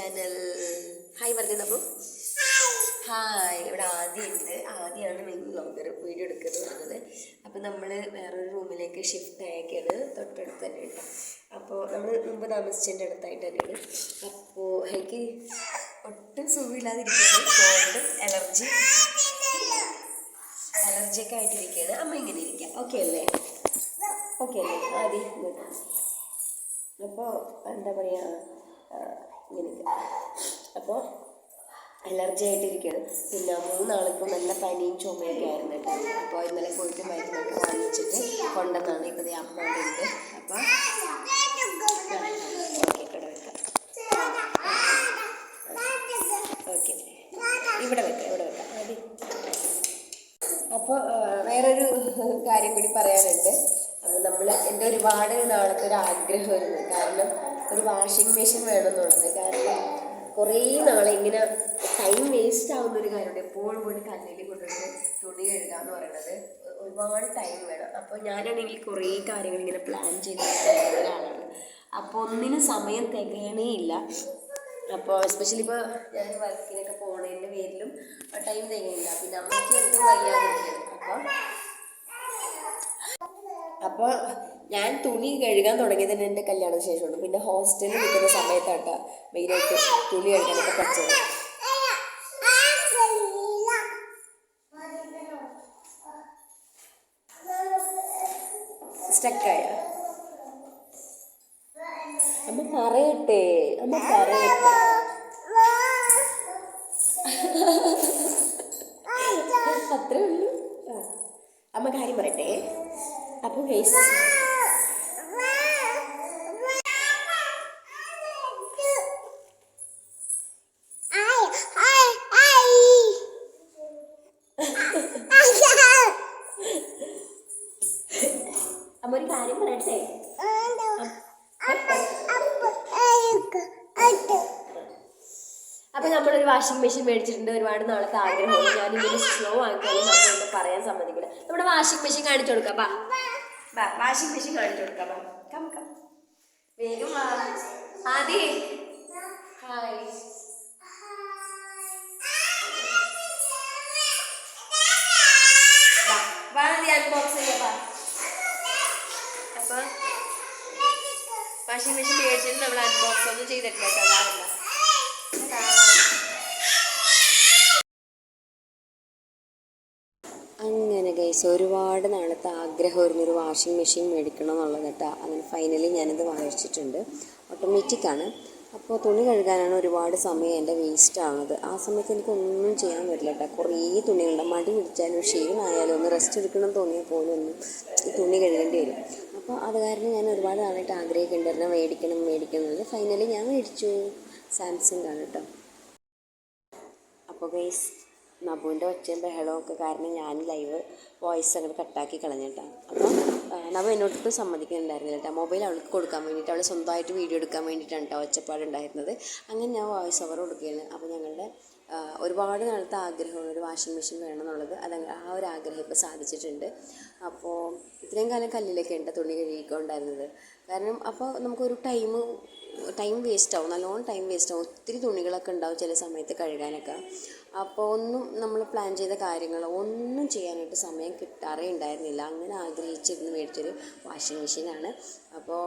Channel hi പറഞ്ഞപ്പോ hi ഇവിടെ ആദ്യമുണ്ട് ആദ്യമാണ് മെയിൻ ബ്ലോഗർ വീഡിയോ എടുക്കുന്നത് പറഞ്ഞത് അപ്പോൾ നമ്മൾ വേറൊരു റൂമിലേക്ക് ഷിഫ്റ്റ് ആയൊക്കെയാണ് തൊട്ടടുത്ത് തന്നെ ഉണ്ട് അപ്പോൾ നമ്മൾ മുമ്പ് താമസിച്ചതിന്റെ അടുത്തായിട്ട് തന്നെയാണ്. അപ്പോൾ എനിക്ക് ഒട്ടും സുഖമില്ലാതിരിക്കുന്നത് കോൾഡ് അലർജി അലർജിയൊക്കെ ആയിട്ടിരിക്കുകയാണ്. അമ്മ ഇങ്ങനെ ഇരിക്കാം. ഓക്കെ അല്ലേ? ഓക്കെ അല്ലേ? ആദ്യം അപ്പോൾ എന്താ പറയുക ഇങ്ങനെ അപ്പോൾ അലർജി ആയിട്ടിരിക്കുകയാണ്. പിന്നെ മൂന്നാളിപ്പോൾ നല്ല പനിയും ചുമയൊക്കെ ആയിരുന്നു കേട്ടോ. അപ്പോൾ ഇന്നലെ പോയിട്ട് മരുന്നൊക്കെ വാങ്ങിച്ചിട്ട് കൊണ്ടുവന്നാണ്. ഇപ്പോൾ ഈ അമ്മ ഉണ്ട്. അപ്പോൾ ഓക്കെ ഇവിടെ വെക്കാം. ഓക്കെ. ഇവിടെ വെക്കാം ഇവിടെ വെക്കാം. മതി. അപ്പോൾ വേറൊരു കാര്യം കൂടി പറയാനുണ്ട്. നമ്മൾ എന്റെ ഒരുപാട് നാളത്തെ ഒരു ആഗ്രഹമായിരുന്നു. കാരണം ഒരു വാഷിംഗ് മെഷീൻ വേണമെന്നുള്ളത് കാരണം കുറേ നാളെ ഇങ്ങനെ ടൈം വേസ്റ്റ് ആവുന്ന ഒരു കാര്യമുണ്ട്. എപ്പോഴും പോയിട്ട് കല്ലിൽ കൊണ്ടുപോയിട്ട് തുണി കഴുകുക എന്ന് പറയുന്നത് ഒരുപാട് ടൈം വേണം. അപ്പോൾ ഞാനാണെങ്കിൽ കുറേ കാര്യങ്ങൾ ഇങ്ങനെ പ്ലാൻ ചെയ്ത് ഒരാളാണ് അപ്പോൾ ഒന്നിനും സമയം തികയണേ ഇല്ല. അപ്പോൾ എസ്പെഷ്യലി ഇപ്പോൾ ഞാൻ വർക്കിനൊക്കെ പോണതിന്റെ പേരിലും ടൈം തികയില്ല. പിന്നെ അമ്മയ്ക്ക് എന്തും വയ്യാതിരിക്കും അപ്പോൾ അപ്പോൾ ഞാൻ തുണി കഴുകാൻ തുടങ്ങിയതിന് എന്റെ കല്യാണത്തിന് ശേഷമാണ്. പിന്നെ ഹോസ്റ്റലിൽ നിൽക്കുന്ന സമയത്താട്ടോ മെയിനായിട്ട് തുണി കഴുകാനൊക്കെ പഠിച്ചത്. സ്റ്റക്കായ അമ്മ പറയട്ടെ അമ്മ പറയട്ടെ. അത്രേ ഉള്ളൂ. അമ്മ കാര്യം പറയട്ടെ. അപ്പോൾ ഗൈസ് വാഷിംഗ് മെഷീൻ മേടിച്ചിട്ടുണ്ട്. ഒരുപാട് നാളത്തെ ആഗ്രഹമാണ് ഞാൻ ഇങ്ങനെ സ്ലോ ആക്കിയാലും പറയാൻ സമ്മതിക്കില്ല. നമ്മുടെ വാഷിംഗ് മെഷീൻ കാണിച്ചു കൊടുക്കാം. ബാ. വാഷിംഗ് മെഷീൻ കാണിച്ചു കൊടുക്കാം. കം കം വേഗം ആദി. ഹായ് അപ്പൊ വാഷിംഗ് മെഷീൻ മേടിച്ചിട്ട് നമ്മൾ അൺബോക്സ് ഒന്നും ചെയ്തിട്ടില്ല അങ്ങനെ ഗൈസ് ഒരുപാട് നാളത്തെ ആഗ്രഹമായിരുന്നു ഒരു വാഷിംഗ് മെഷീൻ മേടിക്കണം എന്നുള്ളത് കേട്ടോ. അങ്ങനെ ഫൈനലി ഞാനിത് വാങ്ങിച്ചിട്ടുണ്ട്. ഓട്ടോമാറ്റിക് ആണ്. അപ്പോൾ തുണി കഴുകാനാണ് ഒരുപാട് സമയം എന്റെ വേസ്റ്റ് ആവുന്നത്. ആ സമയത്ത് എനിക്ക് ഒന്നും ചെയ്യാൻ പറ്റില്ല കേട്ടോ. കുറേ തുണികളുണ്ട്. മടി പിടിച്ചാലും ക്ഷീണമായാലും ഒന്ന് റെസ്റ്റ് എടുക്കണം തോന്നിയാൽ പോലും ഒന്നും ഈ തുണി കഴുകേണ്ടി വരും. അപ്പോൾ അത് കാരണം ഞാൻ ഒരുപാട് നാളായിട്ട് ആഗ്രഹിക്കുന്നുണ്ടായിരുന്നു മേടിക്കണം മേടിക്കണം എന്നുള്ളത് ഫൈനലി ഞാൻ മേടിച്ചു. സാംസങ് ആണ് കേട്ടോ. അപ്പോൾ ഗൈസ് നബുവിന്റെ ഒച്ചയും ബഹളവും ഒക്കെ കാരണം ഞാൻ ലൈവ് വോയിസ് അങ്ങോട്ട് കട്ടാക്കി കളഞ്ഞിട്ടാണ് അപ്പോൾ നബു എന്നോടൊട്ടും സമ്മതിക്കുന്നുണ്ടായിരുന്നില്ല കേട്ടോ. മൊബൈൽ അവൾക്ക് കൊടുക്കാൻ വേണ്ടിയിട്ട് അവൾ സ്വന്തമായിട്ട് വീഡിയോ എടുക്കാൻ വേണ്ടിയിട്ടാണ് കേട്ടോ ഒച്ചപ്പാടുണ്ടായിരുന്നത് അങ്ങനെ ഞാൻ വോയിസ് ഓവർ കൊടുക്കുകയാണ്. അപ്പോൾ ഞങ്ങളുടെ ഒരുപാട് നാളത്തെ ആഗ്രഹമാണ് ഒരു വാഷിംഗ് മെഷീൻ വേണം എന്നുള്ളത് അത് ആ ഒരു ആഗ്രഹം ഇപ്പോൾ സാധിച്ചിട്ടുണ്ട്. അപ്പോൾ ഇത്രയും കാലം കല്ലിലൊക്കെ ഉണ്ട് തുണി കഴുകിക്കൊണ്ടായിരുന്നത്. കാരണം അപ്പോൾ നമുക്കൊരു ടൈം ടൈം വേസ്റ്റ് ആവും. നല്ലോണം ടൈം വേസ്റ്റ് ആവും. ഒത്തിരി തുണികളൊക്കെ ഉണ്ടാവും ചില സമയത്ത് കഴുകാനൊക്കെ. അപ്പോൾ ഒന്നും നമ്മൾ പ്ലാൻ ചെയ്ത കാര്യങ്ങൾ ഒന്നും ചെയ്യാനായിട്ട് സമയം കിട്ടാറേ ഉണ്ടായിരുന്നില്ല. അങ്ങനെ ആഗ്രഹിച്ചിരുന്ന് മേടിച്ചൊരു വാഷിംഗ് മെഷീനാണ് അപ്പോൾ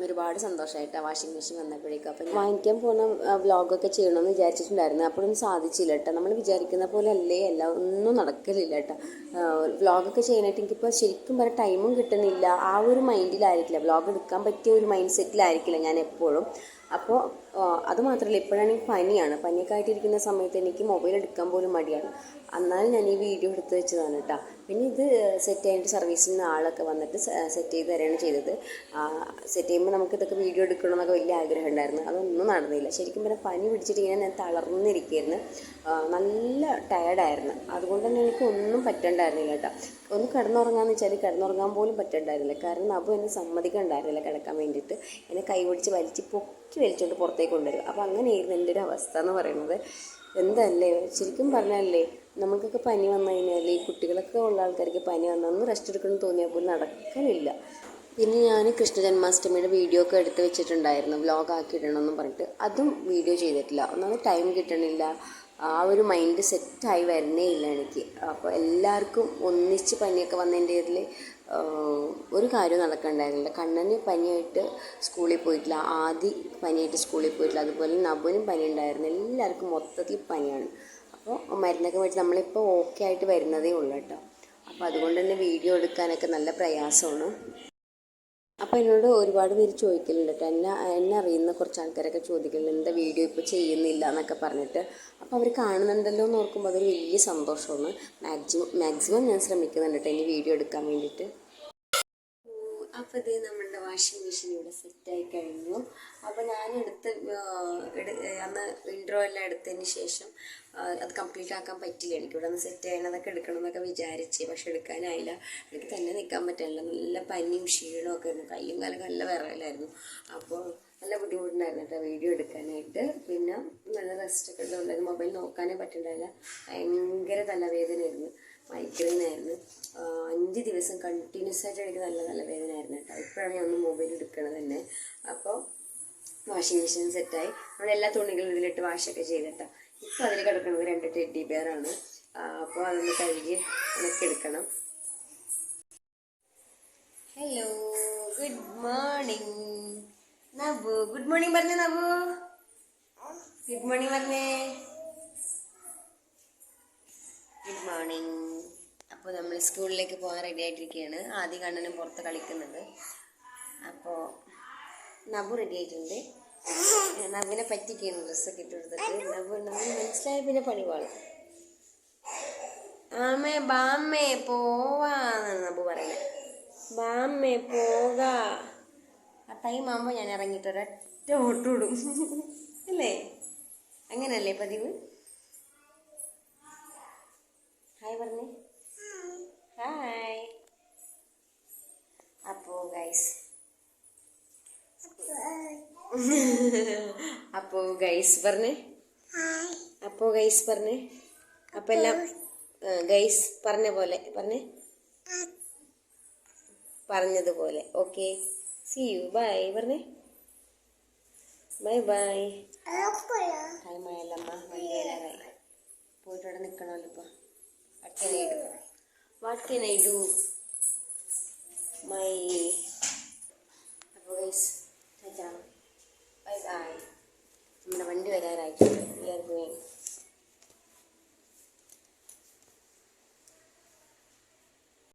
ഒരുപാട് സന്തോഷമായിട്ട് ആ വാഷിംഗ് മെഷീൻ വന്നപ്പോഴേക്കും. അപ്പം വാങ്ങിക്കാൻ പോകുന്ന വ്ളോഗൊക്കെ ചെയ്യണമെന്ന് വിചാരിച്ചിട്ടുണ്ടായിരുന്നു. അപ്പോഴൊന്നും സാധിച്ചില്ല കേട്ടോ നമ്മൾ വിചാരിക്കുന്ന പോലെ അല്ലേ അല്ല ഒന്നും നടക്കലില്ല കേട്ടോ വ്ളോഗൊക്കെ ചെയ്യാനായിട്ട് എനിക്കിപ്പോൾ ശരിക്കും പറയാൻ ടൈമും കിട്ടുന്നില്ല. ആ ഒരു മൈൻഡിലായിരിക്കില്ല വ്ളോഗ് എടുക്കാൻ പറ്റിയ ഒരു മൈൻഡ് സെറ്റിലായിരിക്കില്ല ഞാൻ എപ്പോഴും. അപ്പോൾ അത് മാത്രമല്ല ഇപ്പോഴാണെങ്കിൽ പനിയാണ്. പനിയൊക്കെ ആയിട്ടിരിക്കുന്ന സമയത്ത് എനിക്ക് മൊബൈൽ എടുക്കാൻ പോലും മടിയാണ്. എന്നാലും ഞാൻ ഈ വീഡിയോ എടുത്ത് വെച്ചതാണ് കേട്ടോ. പിന്നെ ഇത് സെറ്റ് ചെയ്യേണ്ട സർവീസിൽ നിന്ന് ആളൊക്കെ വന്നിട്ട് സെറ്റ് ചെയ്ത് തരികയാണ് ചെയ്തത്. സെറ്റ് ചെയ്യുമ്പോൾ നമുക്ക് ഇതൊക്കെ വീഡിയോ എടുക്കണം എന്നൊക്കെ വലിയ ആഗ്രഹം ഉണ്ടായിരുന്നു. അതൊന്നും നടന്നില്ല. ശരിക്കും പറഞ്ഞാൽ പനി പിടിച്ചിട്ട് ഇങ്ങനെ ഞാൻ തളർന്നിരിക്കുകയായിരുന്നു നല്ല ടയർഡായിരുന്നു അതുകൊണ്ട് തന്നെ എനിക്ക് ഒന്നും പറ്റണ്ടായിരുന്നില്ല കേട്ടോ. ഒന്ന് കിടന്നുറങ്ങാന്ന് വെച്ചാൽ കിടന്നുറങ്ങാൻ പോലും പറ്റണ്ടായിരുന്നില്ല. കാരണം അബു എന്നെ സമ്മതിക്കണ്ടായിരുന്നില്ല കിടക്കാൻ വേണ്ടിയിട്ട്. എന്നെ കൈ പിടിച്ച് വലിച്ച് പൊക്കി വലിച്ചുകൊണ്ട് പുറത്തേക്ക് കൊണ്ടുവരും. അപ്പോൾ അങ്ങനെയായിരുന്നു എന്റെ ഒരു അവസ്ഥ എന്ന് പറയുന്നത്. എന്തല്ലേ ശരിക്കും പറഞ്ഞല്ലേ നമുക്കൊക്കെ പനി വന്നു കഴിഞ്ഞാൽ ഈ കുട്ടികളൊക്കെ ഉള്ള ആൾക്കാർക്ക് പനി വന്നാൽ ഒന്ന് റെസ്റ്റ് എടുക്കണം തോന്നിയാൽ പോലും നടക്കലില്ല. പിന്നെ ഞാൻ കൃഷ്ണ ജന്മാഷ്ടമിയുടെ വീഡിയോ ഒക്കെ എടുത്ത് വെച്ചിട്ടുണ്ടായിരുന്നു. വ്ലോഗ് ആക്കി ഇടണമെന്ന് പറഞ്ഞിട്ട്. അതും വീഡിയോ ചെയ്തിട്ടില്ല. ഒന്നാമത് ടൈം കിട്ടണില്ല. ആ ഒരു മൈൻഡ് സെറ്റായി വരുന്നേ ഇല്ല എനിക്ക്. അപ്പോൾ എല്ലാവർക്കും ഒന്നിച്ച് പനിയൊക്കെ വന്നതിന്റെ ഇതിൽ ഒരു കാര്യവും നടക്കണ്ടായിരുന്നില്ല. കണ്ണന് പനിയായിട്ട് സ്കൂളിൽ പോയിട്ടില്ല. ആദി പനിയായിട്ട് സ്കൂളിൽ പോയിട്ടില്ല. അതുപോലെ നബുനും പനി ഉണ്ടായിരുന്നു എല്ലാവർക്കും മൊത്തത്തിൽ പനിയാണ്. അപ്പോൾ മരുന്നൊക്കെ മേടിച്ച് നമ്മളിപ്പോൾ ഓക്കെ ആയിട്ട് വരുന്നതേ ഉള്ളൂ കേട്ടോ. അപ്പോൾ അതുകൊണ്ട് തന്നെ വീഡിയോ എടുക്കാനൊക്കെ നല്ല പ്രയാസമാണ്. അപ്പോൾ എന്നോട് ഒരുപാട് പേര് ചോദിക്കലുണ്ട് കേട്ടോ. എന്നെ എന്നെ അറിയുന്ന കുറച്ച് ആൾക്കാരൊക്കെ ചോദിക്കലുണ്ട്. എന്താ വീഡിയോ ഇപ്പോൾ ചെയ്യുന്നില്ല എന്നൊക്കെ പറഞ്ഞിട്ട്. അപ്പോൾ അവർ കാണുന്നുണ്ടല്ലോ എന്ന് ഓർക്കുമ്പോൾ അതൊരു വലിയ സന്തോഷമാണ്. മാക്സിമം മാക്സിമം ഞാൻ ശ്രമിക്കുന്നുണ്ട് കേട്ടോ ഇനി വീഡിയോ എടുക്കാൻ വേണ്ടിയിട്ട്. അപ്പോൾ ഇത് നമ്മളുടെ വാഷിംഗ് മെഷീൻ ഇവിടെ സെറ്റായി കഴിഞ്ഞു. അപ്പോൾ ഞാൻ എടുത്ത് അന്ന് ഇൻട്രോ എല്ലാം എടുത്തതിന് ശേഷം അത് കംപ്ലീറ്റ് ആക്കാൻ പറ്റില്ല എനിക്ക്. ഇവിടെ ഒന്ന് സെറ്റ് ചെയ്യണതൊക്കെ എടുക്കണം എന്നൊക്കെ വിചാരിച്ച് പക്ഷെ എടുക്കാനായില്ല. എനിക്ക് തന്നെ നിൽക്കാൻ പറ്റില്ല നല്ല പനിയും ക്ഷീണവും ഒക്കെ ആയിരുന്നു. കയ്യും കാലം നല്ല വിറയലായിരുന്നു. അപ്പോൾ നല്ല ബുദ്ധിമുട്ടുണ്ടായിരുന്നു കേട്ടോ വീഡിയോ എടുക്കാനായിട്ട്. പിന്നെ നല്ല റെസ്റ്റ് ഒക്കെ ഉണ്ടായിരുന്നു മൊബൈൽ നോക്കാനേ പറ്റുന്നുണ്ടായില്ല ഭയങ്കര തലവേദനയായിരുന്നു. മൈഗ്രെയിൻ ആയിരുന്നു അഞ്ച് ദിവസം കണ്ടിന്യൂസ് ആയിട്ട് എനിക്ക് നല്ല നല്ല വേദനയായിരുന്നു കേട്ടോ. ഇപ്പോഴാണ് ഞാൻ ഒന്ന് മൊബൈൽ എടുക്കണത് തന്നെ. അപ്പോൾ വാഷിംഗ് മെഷീൻ സെറ്റായി നമ്മളെല്ലാ തുണികളും ഇതിലിട്ട് വാഷൊക്കെ ചെയ്തിട്ടോ ഇപ്പോൾ അതിൽ കിടക്കുന്നത് രണ്ട് ടെഡി ബെയറാണ് അപ്പോൾ അതൊന്ന് കഴുകി ഉണക്കിയെടുക്കണം hello good morning Nabu good morning പറഞ്ഞേ നബു ഗുഡ് മോർണിംഗ് പറഞ്ഞേ. ഗുഡ് മോർണിംഗ് അപ്പോൾ നമ്മൾ സ്കൂളിലേക്ക് പോകാൻ റെഡി ആയിട്ടിരിക്കുകയാണ് ആദ്യ കണ്ണനും പുറത്ത് കളിക്കുന്നത് അപ്പോൾ നബു റെഡി ആയിട്ടുണ്ട്. നബുവിനെ പറ്റിക്കുകയാണ് ഡ്രസ്സൊക്കെ ഇട്ട് കൊടുത്തിട്ട്. നബു നമ്മൾ മനസ്സിലായ പിന്നെ പണി ആമേ ബാമ്മേ പോവാന്നാണ് നബു പറയുന്നത് ബാമ്മേ പോക. ആ ടൈം ആകുമ്പോൾ ഞാൻ ഇറങ്ങിയിട്ട് ഒരൊറ്റ ഓട്ടോടും അല്ലേ? അങ്ങനല്ലേ പതിവ്? ഹായ് പറഞ്ഞേ ഹായ് അപ്പോ ഗൈസ് അപ്പോ ഗൈസ് പറഞ്ഞേ അപ്പോ ഗൈസ് പറഞ്ഞേ അപ്പോൾ എല്ലാം ഗൈസ് പറഞ്ഞ പോലെ പറഞ്ഞേ. പറഞ്ഞതുപോലെ ഓക്കെ സി യു ബൈ പറഞ്ഞേ ബൈ ബൈ ടൈം ആയല്ലമ്മ വണ്ടിയേരാറായി പോയിട്ട് അവിടെ നിൽക്കണമല്ലോ ഇപ്പം. What can I do? What can I do?